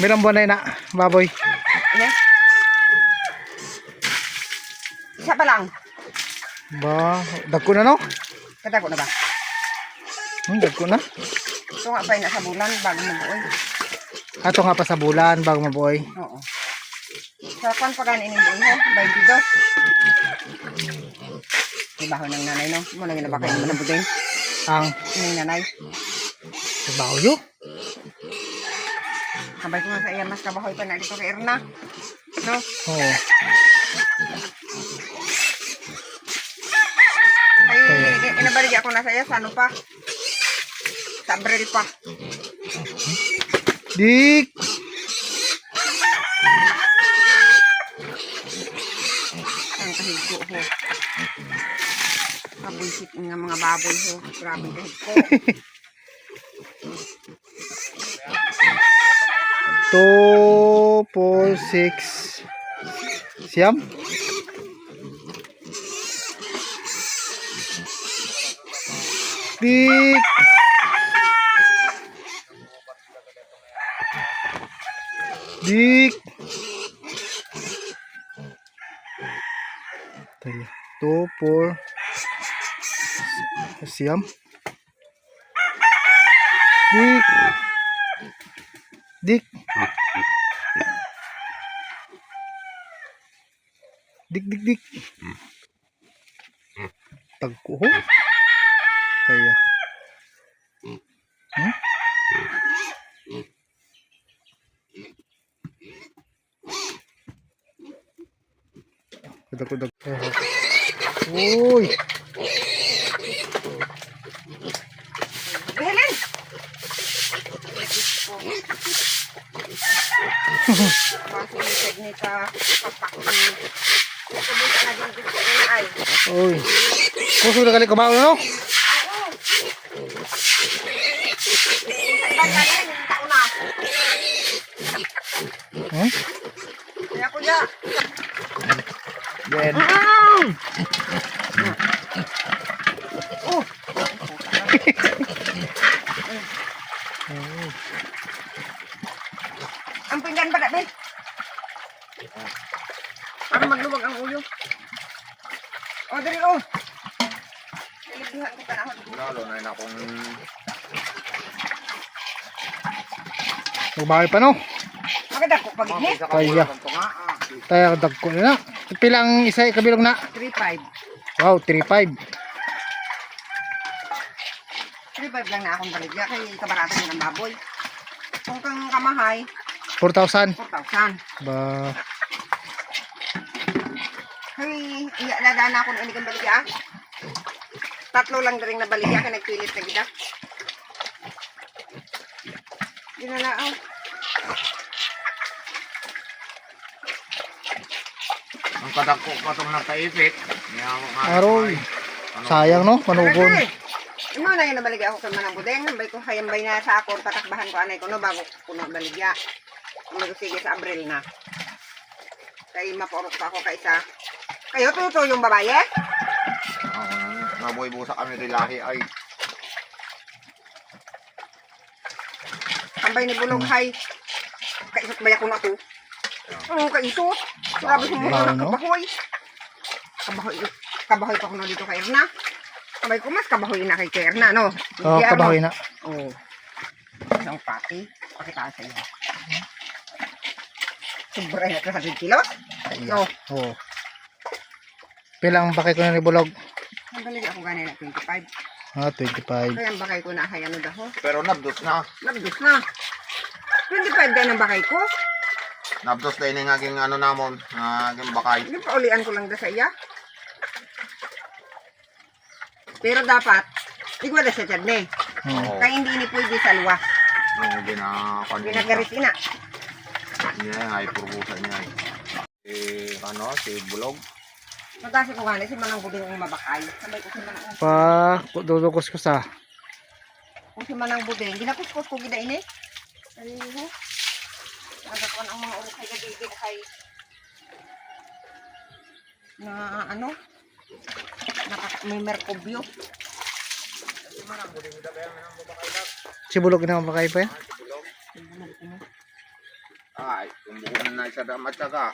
Bilang buwan na yun na, baboy. Ano? Isa pa lang. Ba, dagko na no? Katago na ba? Hmm, dagko na. Ito nga pa yung nasa bulan bago mabuoy. Ato nga pa sa bulan bago mabuhay. Oo. Sa kwan pa kanin yung buoy ho, 22. Ibaho ng nanay no. Muna nga na ba kayo budeng? Ang Yung nanay. trabaho yo. Kabay ko nga sa iya mas kabahoy pa na dito kay Erna. No? Oo. Ay, inabalik ako na sa iya sa ano pa. Sa Abril pa. Dik! Ang kahigo ho. Kabuisit nga mga baboy ho. Grabe kahigo. Two, four, six. Siyam? Dik! Dik! Tayo. Two, four. Siyam. Dik! Dik! Dik, dik, dik. Tagko ho. Kaya. Hmm? Kudag, kudag. Uy! Helen! Masilisag ni ka papak ni. Sabot na din dito ko Uy! Kung sudah kali kumao no? Na. Hmm? Ya. Yan. Oh. Ang pinggan ba na, Para magluwag ang ulo. O, dali, o. Ilibdihan ko panahon. Lalo na yun akong Magbahay pa no? Maganda ko pag ini. sa Kaya. Tayo dagko na na. Pilang isa kabilog na? 3-5. Wow, 3-5. 3-5 lang na akong baligya kay kabarata ng baboy. Kung kang kamahay, 4,000. 4,000. Ba, Hey, iya na na ako ng inigang baligya. Tatlo lang na rin na baligya kay nagpilit na gida. Ginalaaw. Ang kadako pa itong nakaipit. Aroy. Ano? Sayang no, manugon. Imo na yung nabaligya ako sa manang budeng. Hambay ko hayambay na sa ako. Tatakbahan ko anay ko no bago ko na baligya. Ko sige sa Abril na. Kay maporok pa ako kaisa. Kayo tuto yung babae? Ako na. Naboy busa kami rilahi ay. Hambay ni Bulong hay. Kaisot baya ko na to. Oo, kaisot. Grabe muna Wow, na no? kabahoy. Kabahoy. Kabahoy pa ko na dito kay Erna. Hambay ko mas kabahoy na kay Erna, no? Oh, Hindi, ano? kabahoy na. Oo. Isang pati. Pakita sa iyo. Sobra na 300 kilos. No. Oo. Pilang bakay ko na ni Bulog? Ang galing ako ganyan na 25. Ah, 25. Kaya ang bakay ko na hay ano daho. Pero nabdos na. Nabdos na. 25 din ang bakay ko. Nabdos na yun yung aking ano namon. Aking bakay. Hindi pa ulian ko lang da sa iya. Pero dapat, igwa da sa tiyan ni. Hmm. Oo. Kaya hindi ni pwede sa luwa. Oo, ginakon niya. Ginagarit ina. Niya, ay purbusan niya. Eh, ano, si Bulog. Magkasi ko gani, si Manang Buding ang mabakay. Sabay ko si Manang Pa, dudukos ko sa. Kung si Manang Buding, ginakuskos ko gida ini. Ay, ho. Nagakon ang mga urok kay gagigid kay na ano naka, may merkobyo. Si Bulog na bakay pa yan? Ay, tumbukan na isa damat saka.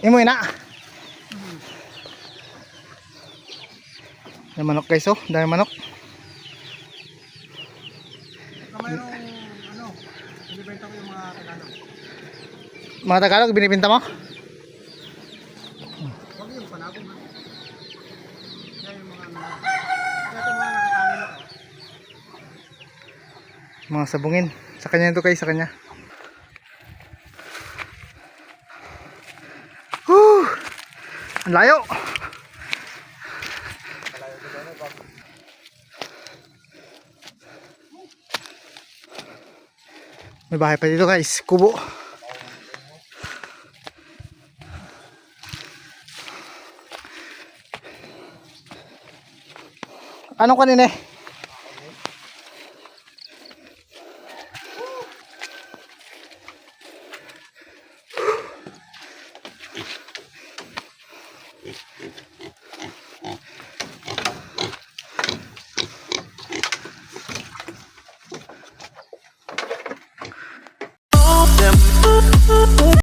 Imo ina. May manok guys oh, dami manok. Ano, binibenta ko yung mga Tagalog. Mga Tagalog binibenta mo? Huwag yung panabong ha. Kaya yung mga ano. Kaya ito mga nakakanin ako. Mga sabungin. Sa kanya ito guys, sa kanya. Whew! Ang layo! May bahay pa dito guys, kubo. Anong kanina eh?